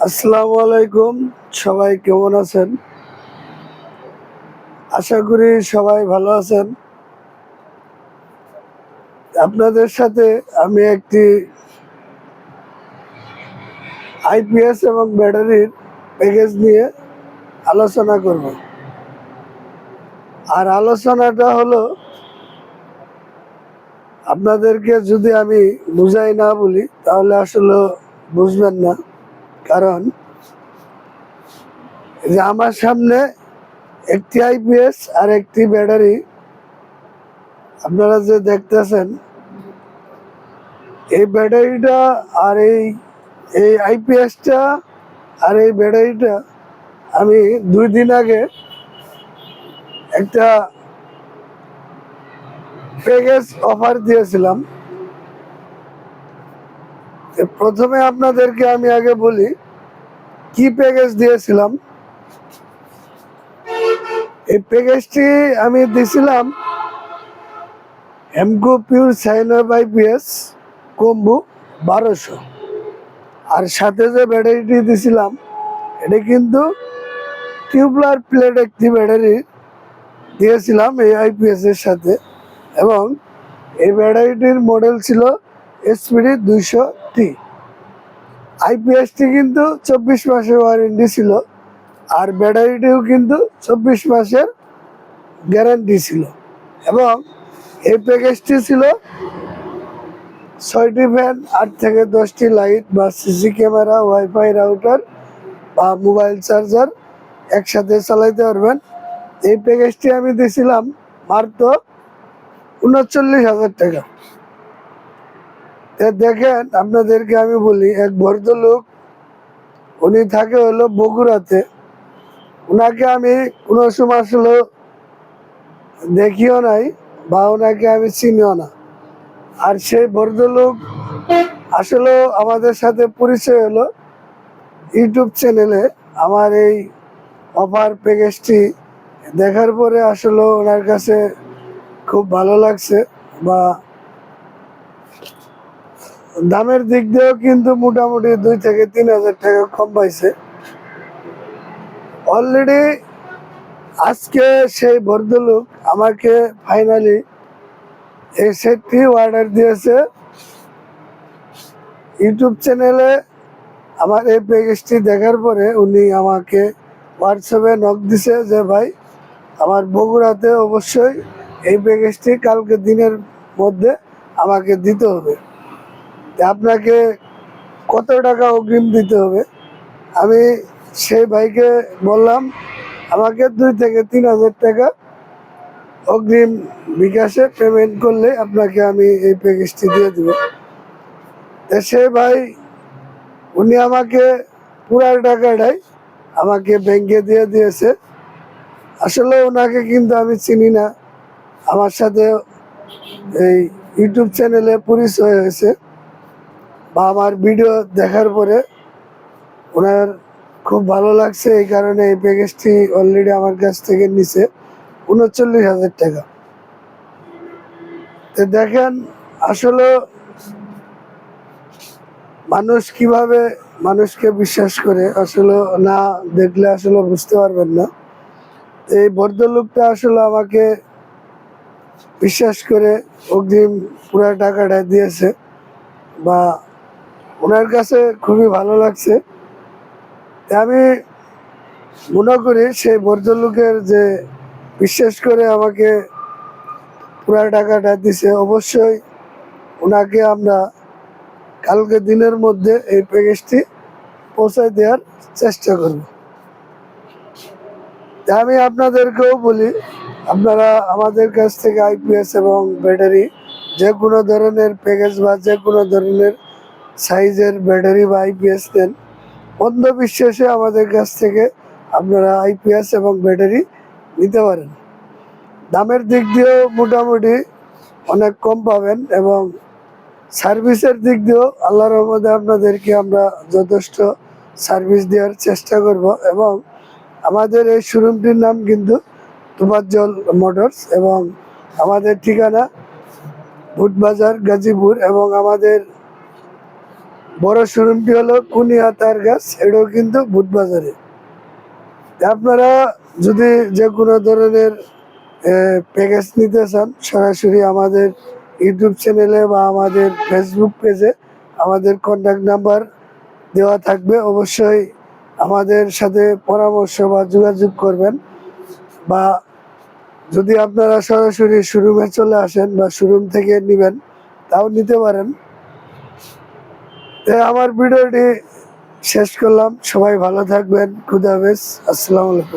আসসালামু আলাইকুম। সবাই কেমন আছেন? আশা করি সবাই ভালো আছেন। আপনাদের সাথে আমি একটি আইপিএস এবং ব্যাটারির প্যাকেজ নিয়ে আলোচনা করব। আর আলোচনাটা হলো, আপনাদেরকে যদি আমি বুঝাই না বলি, তাহলে আসলে বুঝবেন না। কারণ যে আমার সামনে একটি আইপিএস আর একটি ব্যাটারি, আপনারা যে দেখতেছেন, এই ব্যাটারিটা আর এই এই আইপিএসটা আর এই ব্যাটারিটা আমি দুই দিন আগে একটা প্যাকেজ অফার দিয়েছিলাম। প্রথমে আপনাদেরকে আমি আগে বলি, কি প্যাকেজ দিয়েছিলাম? এই প্যাকেজটি আমি দিছিলাম হেমকো পিউর সাইনব আইপিএস কম্বু বারোশো। আর সাথে যে ব্যাটারিটি দিছিলাম, এটা কিন্তু টিউবলার প্লেট একটি ব্যাটারি দিয়েছিলাম এই আইপিএস এর সাথে। এবং এই ব্যাটারিটির মডেল ছিল এসপিডি দুইশো টি আইপিএসটি কিন্তু চব্বিশ মাসের ওয়ারেন্টি ছিল আর ব্যাটারিটিও কিন্তু চব্বিশ মাসের গ্যারান্টি ছিল। এবং এই প্যাকেজটি ছিল ছয়টি ফ্যান আট থেকে দশটি লাইট বা সিসি ক্যামেরা ওয়াইফাই রাউটার বা মোবাইল চার্জার একসাথে চালাইতে পারবেন। এই প্যাকেজটি আমি দিয়েছিলাম মাত্র উনচল্লিশ হাজার টাকা। দেখেন, আপনাদেরকে আমি বলি, এক ভদ্রলোক, উনি থাকে হলো বগুড়াতে। ওনাকে আমি কোনো সময় আসলে দেখিও নাই বা ওনাকে আমি চিনিও না। আর সেই ভদ্রলোক আসলে আমাদের সাথে পরিচয় হলো ইউটিউব চ্যানেলে। আমার এই অফার প্যাকেজটি দেখার পরে আসলে ওনার কাছে খুব ভালো লাগছে বা দামের দিক দিয়েও কিন্তু মোটামুটি দুই থেকে তিন হাজার টাকা কম পাইছে। অলরেডি আজকে সেই ভদ্রলোক আমাকে ফাইনালি এই সেটটি অর্ডার দিয়েছে। ইউটিউব চ্যানেলে আমার এই প্যাকেজটি দেখার পরে উনি আমাকে হোয়াটসঅ্যাপে নক দিছে যে, ভাই, আমার বগুড়াতে অবশ্যই এই প্যাকেজটি কালকে দিনের মধ্যে আমাকে দিতে হবে। আপনাকে কত টাকা অগ্রিম দিতে হবে? আমি সেই ভাইকে বললাম, আমাকে দুই থেকে তিন হাজার টাকা অগ্রিম বিকাশে পেমেন্ট করলে আপনাকে আমি এই প্যাকেজটি দিয়ে দেব। সে ভাই, উনি আমাকে পুরা টাকাটাই আমাকে ব্যাংকে দিয়ে দিয়েছে। আসলে ওনাকে কিন্তু আমি চিনি না। আমার সাথে এই ইউটিউব চ্যানেলে পরিচয় হয়েছে। বা আমার ভিডিও দেখার পরে ওনার খুব ভালো লাগছে, এই কারণে এই প্যাকেজটি অলরেডি আমার কাছ থেকে নিছে। উনচল্লিশ হাজার টাকা। তো দেখেন, আসলে মানুষ কীভাবে মানুষকে বিশ্বাস করে, আসলে না দেখলে আসলে বুঝতে পারবেন না। এই ভদ্রলোকটা আসলে আমাকে বিশ্বাস করে অগ্রিম পুরো টাকাটা দিয়েছে বা ওনার কাছে খুবই ভালো লাগছে। আমি মনে করি সেই ভদ্রলোকের যে বিশ্বাস করে আমাকে পুরা টাকাটা দিছে, অবশ্যই ওনাকে আমরা কালকে দিনের মধ্যে এই প্যাকেজটি পৌঁছায় দেওয়ার চেষ্টা করব। আমি আপনাদেরকেও বলি, আপনারা আমাদের কাছ থেকে আইপিএস এবং ব্যাটারি যে কোনো ধরনের প্যাকেজ বা যে কোনো ধরনের সাইজের ব্যাটারি বা আইপিএস দেন। অন্ধবিশ্বাসে আমাদের কাছ থেকে আপনারা আইপিএস এবং ব্যাটারি নিতে পারেন। দামের দিক দিয়েও মোটামুটি অনেক কম পাবেন এবং সার্ভিসের দিক দিয়েও আল্লাহর রহমতে আপনাদেরকে আমরা যথেষ্ট সার্ভিস দেওয়ার চেষ্টা করব এবং আমাদের এই শোরুমটির নাম কিন্তু তুফাজ্জল মোটরস এবং আমাদের ঠিকানা ভুটবাজার গাজীপুর এবং আমাদের বড় শোরুমটি হলো কুনিয়া তার গাছ, এটাও কিন্তু বুটবাজারে। আপনারা যদি যে কোনো ধরনের প্যাকেজ নিতে চান, সরাসরি আমাদের ইউটিউব চ্যানেলে বা আমাদের ফেসবুক পেজে আমাদের কন্ট্যাক্ট নাম্বার দেওয়া থাকবে। অবশ্যই আমাদের সাথে পরামর্শ বা যোগাযোগ করবেন বা যদি আপনারা সরাসরি শোরুমে চলে আসেন বা শোরুম থেকে নেবেন, তাও নিতে পারেন। আমার ভিডিওটি শেষ করলাম। সবাই ভালো থাকবেন। খুদাহাফেজ আসসালামু আলাইকুম।